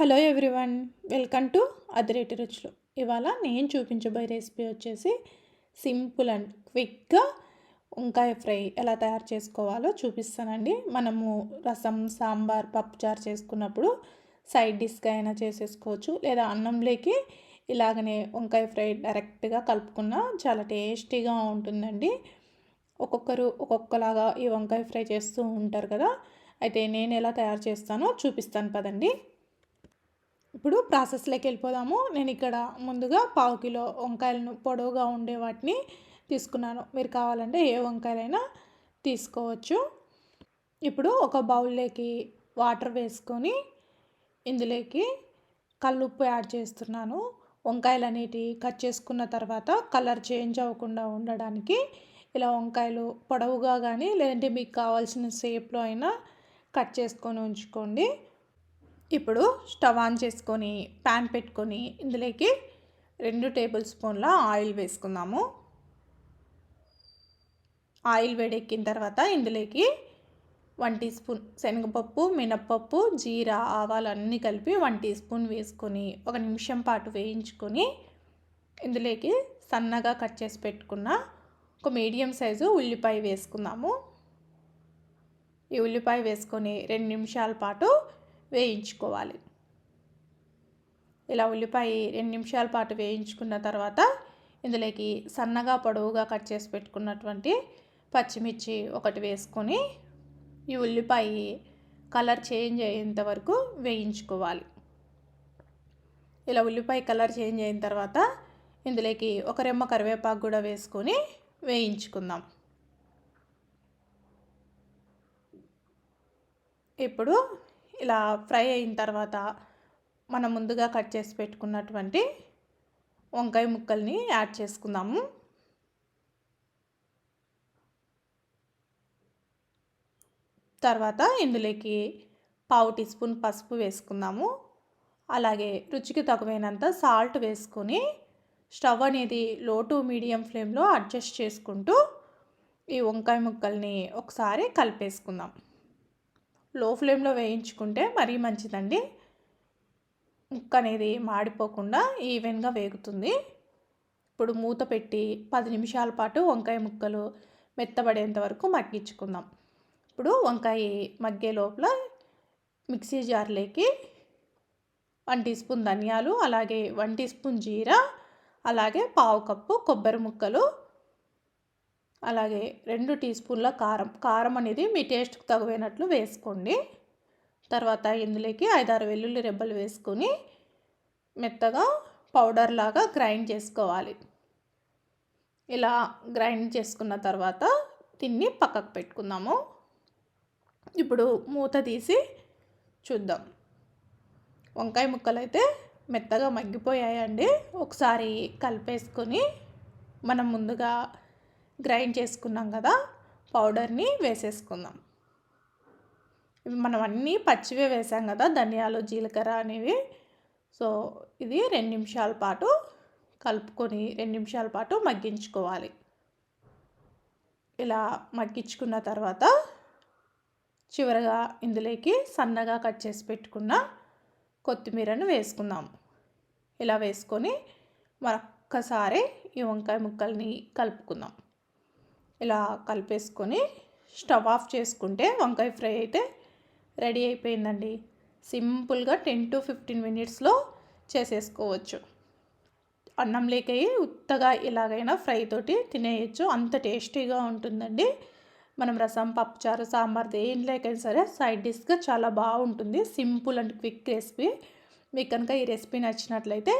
Hello everyone welcome to Adireti Ruchulu. ఇవాళ నేను చూపించబోయే రెసిపీ వచ్చేసి సింపుల్ అండ్ క్విక్గా వంకాయ ఫ్రై ఎలా తయారు చేసుకోవాలో చూపిస్తానండి. మనము రసం సాంబార్ పప్పుచారు చేసుకున్నప్పుడు సైడ్ డిష్గా అయినా చేసేసుకోవచ్చు. లేదా అన్నంలోకి ఇలాగనే వంకాయ ఫ్రై డైరెక్ట్గా కలుపుకున్న చాలా టేస్టీగా ఉంటుందండి. ఒక్కొక్కరు ఒక్కొక్కలాగా ఈ వంకాయ ఫ్రై చేస్తూ ఉంటారు కదా. అయితే నేను ఎలా తయారు చేస్తానో చూపిస్తాను పదండి. ఇప్పుడు ప్రాసెస్లోకి వెళ్ళిపోదాము. నేను ఇక్కడ ముందుగా పావు కిలో వంకాయలను పొడవుగా ఉండే వాటిని తీసుకున్నాను. మీరు కావాలంటే ఏ వంకాయలైనా తీసుకోవచ్చు. ఇప్పుడు ఒక బౌల్లోకి వాటర్ వేసుకొని ఇందులోకి కల్లుప్పు యాడ్ చేస్తున్నాను. వంకాయలు అనేటివి కట్ చేసుకున్న తర్వాత కలర్ చేంజ్ అవ్వకుండా ఉండడానికి ఇలా వంకాయలు పొడవుగా కానీ లేదంటే మీకు కావాల్సిన షేప్లో అయినా కట్ చేసుకొని ఉంచుకోండి. ఇప్పుడు స్టవ్ ఆన్ చేసుకొని ప్యాన్ పెట్టుకొని ఇందులోకి రెండు టేబుల్ స్పూన్ల ఆయిల్ వేసుకుందాము. ఆయిల్ వేడెక్కిన తర్వాత ఇందులోకి వన్ టీ స్పూన్ శనగపప్పు మినప్పప్పు జీరా ఆవాలు అన్నీ కలిపి వన్ టీ స్పూన్ వేసుకొని ఒక నిమిషం పాటు వేయించుకొని ఇందులోకి సన్నగా కట్ చేసి పెట్టుకున్న ఒక మీడియం సైజు ఉల్లిపాయ వేసుకుందాము. ఈ ఉల్లిపాయ వేసుకొని రెండు నిమిషాల పాటు వేయించుకోవాలి. ఇలా ఉల్లిపాయ రెండు నిమిషాల పాటు వేయించుకున్న తర్వాత ఇందులోకి సన్నగా పొడవుగా కట్ చేసి పెట్టుకున్నటువంటి పచ్చిమిర్చి ఒకటి వేసుకొని ఈ ఉల్లిపాయ కలర్ చేంజ్ అయ్యేంత వరకు వేయించుకోవాలి. ఇలా ఉల్లిపాయ కలర్ చేంజ్ అయిన తర్వాత ఇందులోకి ఒక రెమ్మ కరివేపాకు కూడా వేసుకొని వేయించుకుందాం. ఇప్పుడు ఇలా ఫ్రై అయిన తర్వాత మనం ముందుగా కట్ చేసి పెట్టుకున్నటువంటి వంకాయ ముక్కల్ని యాడ్ చేసుకుందాము. తర్వాత ఇందులోకి పావు టీ స్పూన్ పసుపు వేసుకుందాము. అలాగే రుచికి తగువైనంత సాల్ట్ వేసుకొని స్టవ్ అనేది లో టు మీడియం ఫ్లేమ్లో అడ్జస్ట్ చేసుకుంటూ ఈ వంకాయ ముక్కల్ని ఒకసారి కలిపేసుకుందాం. లో ఫ్లేమ్లో వేయించుకుంటే మరీ మంచిదండి. ముక్క అనేది మాడిపోకుండా ఈవెన్గా వేగుతుంది. ఇప్పుడు మూత పెట్టి పది నిమిషాల పాటు వంకాయ ముక్కలు మెత్తబడేంత వరకు మగ్గించుకుందాం. ఇప్పుడు వంకాయ మగ్గే లోపల మిక్సీ జార్లోకి వన్ టీ స్పూన్ ధనియాలు అలాగే వన్ టీ స్పూన్ జీరా అలాగే పావు కప్పు కొబ్బరి ముక్కలు అలాగే రెండు టీ స్పూన్ల కారం. కారం అనేది మీ టేస్ట్కి తగువైనట్లు వేసుకోండి. తర్వాత ఇందులోకి ఐదారు వెల్లుల్లి రెబ్బలు వేసుకొని మెత్తగా పౌడర్ లాగా గ్రైండ్ చేసుకోవాలి. ఇలా గ్రైండ్ చేసుకున్న తర్వాత తిన్ని పక్కకు పెట్టుకుందాము. ఇప్పుడు మూత తీసి చూద్దాం. వంకాయ ముక్కలు అయితే మెత్తగా మగ్గిపోయాయండి. ఒకసారి కలిపేసుకొని మనం ముందుగా గ్రైండ్ చేసుకున్నాం కదా పౌడర్ని వేసేసుకుందాం. మనం అన్నీ పచ్చివే వేసాం కదా ధనియాలు జీలకర్ర అనేవి. సో ఇది రెండు నిమిషాల పాటు కలుపుకొని రెండు నిమిషాల పాటు మగ్గించుకోవాలి. ఇలా మగ్గించుకున్న తర్వాత చివరగా ఇందులోకి సన్నగా కట్ చేసి పెట్టుకున్న కొత్తిమీరను వేసుకుందాం. ఇలా వేసుకొని మరొక్కసారి ఈ వంకాయ ముక్కల్ని కలుపుకుందాం. ఇలా కలిపేసుకొని స్టవ్ ఆఫ్ చేసుకుంటే వంకాయ ఫ్రై అయితే రెడీ అయిపోయిందండి. సింపుల్గా టెన్ టు ఫిఫ్టీన్ మినిట్స్లో చేసేసుకోవచ్చు. అన్నం లేకయి ఉత్తగా ఎలాగైనా ఫ్రై తోటి తినేయచ్చు. అంత టేస్టీగా ఉంటుందండి. మనం రసం పప్పుచారు సాంబార్ దేంట్లోకైనా సరే సైడ్ డిష్గా చాలా బాగుంటుంది. Simple and quick recipe. మీకు కనుక ఈ రెసిపీ నచ్చినట్లయితే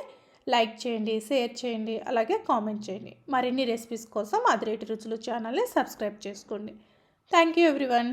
లైక్ చేయండి షేర్ చేయండి అలాగే కామెంట్ చేయండి. మరిన్ని రెసిపీస్ కోసం అదిరేటి రుచులు ఛానల్ని సబ్స్క్రైబ్ చేసుకోండి. Thank you everyone.